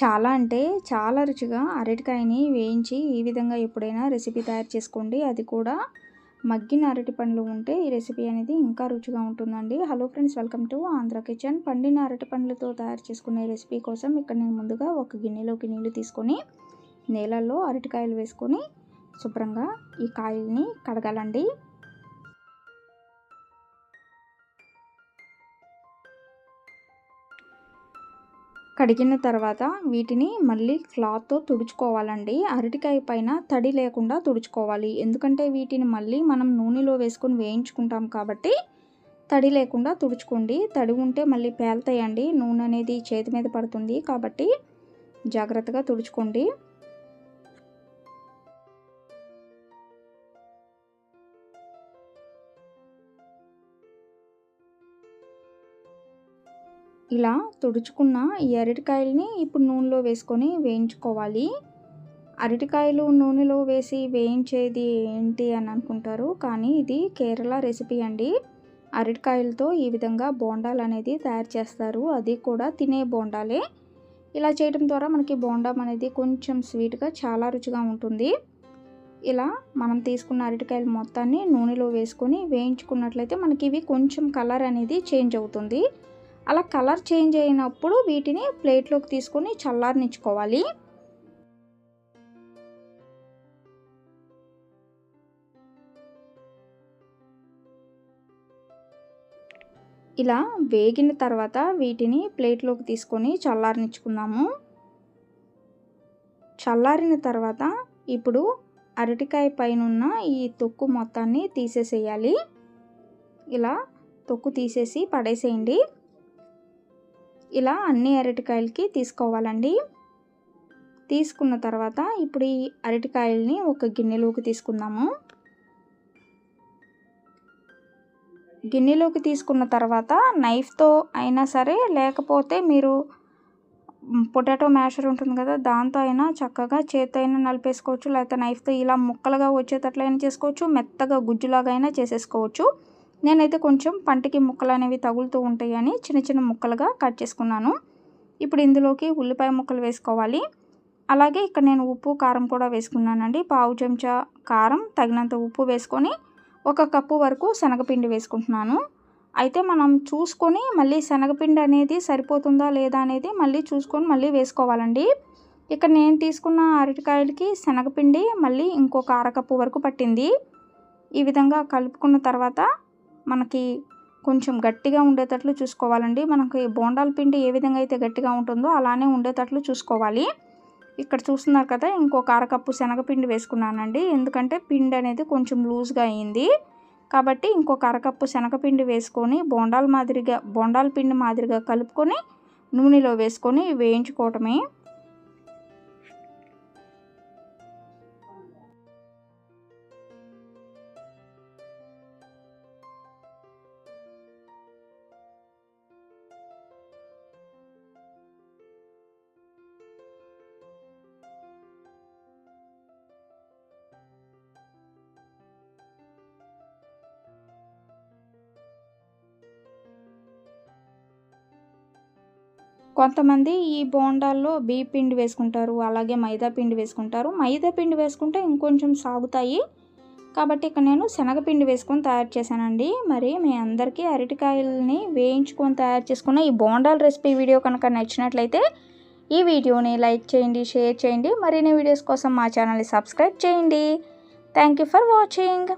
చాలా అంటే చాలా రుచిగా అరటికాయని వేయించి ఈ విధంగా ఎప్పుడైనా రెసిపీ తయారు చేసుకోండి. అది కూడా మగ్గిన అరటి పండ్లు ఉంటే ఈ రెసిపీ అనేది ఇంకా రుచిగా ఉంటుందండి. Hello friends welcome to Andhra kitchen. పండిన అరటి పండ్లతో తయారు చేసుకునే రెసిపీ కోసం ఇక్కడ నేను ముందుగా ఒక గిన్నెలోకి నీళ్ళు తీసుకొని నేలల్లో అరటికాయలు వేసుకొని శుభ్రంగా ఈ కాయల్ని కడగాలండి. కడిగిన తర్వాత వీటిని మళ్ళీ క్లాత్తో తుడుచుకోవాలండి. అరటికాయ పైన తడి లేకుండా తుడుచుకోవాలి. ఎందుకంటే వీటిని మళ్ళీ మనం నూనెలో వేసుకొని వేయించుకుంటాం కాబట్టి తడి లేకుండా తుడుచుకోండి. తడి ఉంటే మళ్ళీ పేలుతాయండి. నూనె అనేది చేతి మీద పడుతుంది కాబట్టి జాగ్రత్తగా తుడుచుకోండి. ఇలా తుడుచుకున్న ఈ అరటికాయలని ఇప్పుడు నూనెలో వేసుకొని వేయించుకోవాలి. అరటికాయలు నూనెలో వేసి వేయించేది ఏంటి అని అనుకుంటారు కానీ ఇది కేరళ రెసిపీ అండి. అరటికాయలతో ఈ విధంగా బోండాలు అనేది తయారు చేస్తారు. అది కూడా తినే బోండాలే. ఇలా చేయడం ద్వారా మనకి బోండం అనేది కొంచెం స్వీట్గా చాలా రుచిగా ఉంటుంది. ఇలా మనం తీసుకున్న అరటికాయలు మొత్తాన్ని నూనెలో వేసుకొని వేయించుకున్నట్లయితే మనకి ఇవి కొంచెం కలర్ అనేది చేంజ్ అవుతుంది. అలా కలర్ చేంజ్ అయినప్పుడు వీటిని ప్లేట్లోకి తీసుకొని చల్లారనిచ్చుకోవాలి. ఇలా వేగిన తర్వాత వీటిని ప్లేట్లోకి తీసుకొని చల్లారనిచ్చుకుందాము. చల్లారిన తర్వాత ఇప్పుడు అరటికాయ పైన ఉన్న ఈ తొక్కు మొత్తాన్ని తీసేసేయాలి. ఇలా తొక్కు తీసేసి పడేసేయండి. ఇలా అన్ని అరటికాయలకి తీసుకోవాలండి. తీసుకున్న తర్వాత ఇప్పుడు ఈ అరటికాయల్ని ఒక గిన్నెలోకి తీసుకుందాము. గిన్నెలోకి తీసుకున్న తర్వాత నైఫ్తో అయినా సరే లేకపోతే మీరు పొటాటో మ్యాషర్ ఉంటుంది కదా దాంతో అయినా చక్కగా చేత్తో అయినా నలిపేసుకోవచ్చు. లేకపోతే నైఫ్తో ఇలా ముక్కలుగా వచ్చేటట్లయినా చేసుకోవచ్చు మెత్తగా గుజ్జులాగా అయినా చేసేసుకోవచ్చు. నేనైతే కొంచెం పంటికి ముక్కలు అనేవి తగులుతూ ఉంటాయని చిన్న చిన్న ముక్కలుగా కట్ చేసుకున్నాను. ఇప్పుడు ఇందులోకి ఉల్లిపాయ ముక్కలు వేసుకోవాలి. అలాగే ఇక్కడ నేను ఉప్పు కారం కూడా వేసుకున్నానండి. పావు చెంచా కారం తగినంత ఉప్పు వేసుకొని ఒక కప్పు వరకు శనగపిండి వేసుకుంటున్నాను. అయితే మనం చూసుకొని మళ్ళీ శనగపిండి అనేది సరిపోతుందా లేదా అనేది మళ్ళీ చూసుకొని మళ్ళీ వేసుకోవాలండి. ఇక్కడ నేను తీసుకున్న అరటికాయలకి శనగపిండి మళ్ళీ ఇంకొక అరకప్పు వరకు పట్టింది. ఈ విధంగా కలుపుకున్న తర్వాత మనకి కొంచెం గట్టిగా ఉండేటట్లు చూసుకోవాలండి. మనకి బోండాల పిండి ఏ విధంగా అయితే గట్టిగా ఉంటుందో అలానే ఉండేటట్లు చూసుకోవాలి. ఇక్కడ చూస్తున్నారు కదా ఇంకొక అరకప్పు శనగపిండి వేసుకున్నానండి. ఎందుకంటే పిండి అనేది కొంచెం లూజ్గా అయింది. కాబట్టి ఇంకొక అరకప్పు శనగపిండి వేసుకొని బోండాల మాదిరిగా బోండాల పిండి మాదిరిగా కలుపుకొని నూనెలో వేసుకొని వేయించుకోవటమే. కొంతమంది ఈ బోండాల్లో బియ్య పిండి వేసుకుంటారు అలాగే మైదా పిండి వేసుకుంటారు. మైదా పిండి వేసుకుంటే ఇంకొంచెం సాగుతాయి. కాబట్టి ఇక్కడ నేను శనగపిండి వేసుకొని తయారు చేశానండి. మరి మీ అందరికీ అరటికాయలని వేయించుకొని తయారు చేసుకున్న ఈ బోండాల రెసిపీ వీడియో కనుక నచ్చినట్లయితే ఈ వీడియోని లైక్ చేయండి షేర్ చేయండి. మరిన్ని వీడియోస్ కోసం మా ఛానల్ని సబ్స్క్రైబ్ చేయండి. Thank you for watching.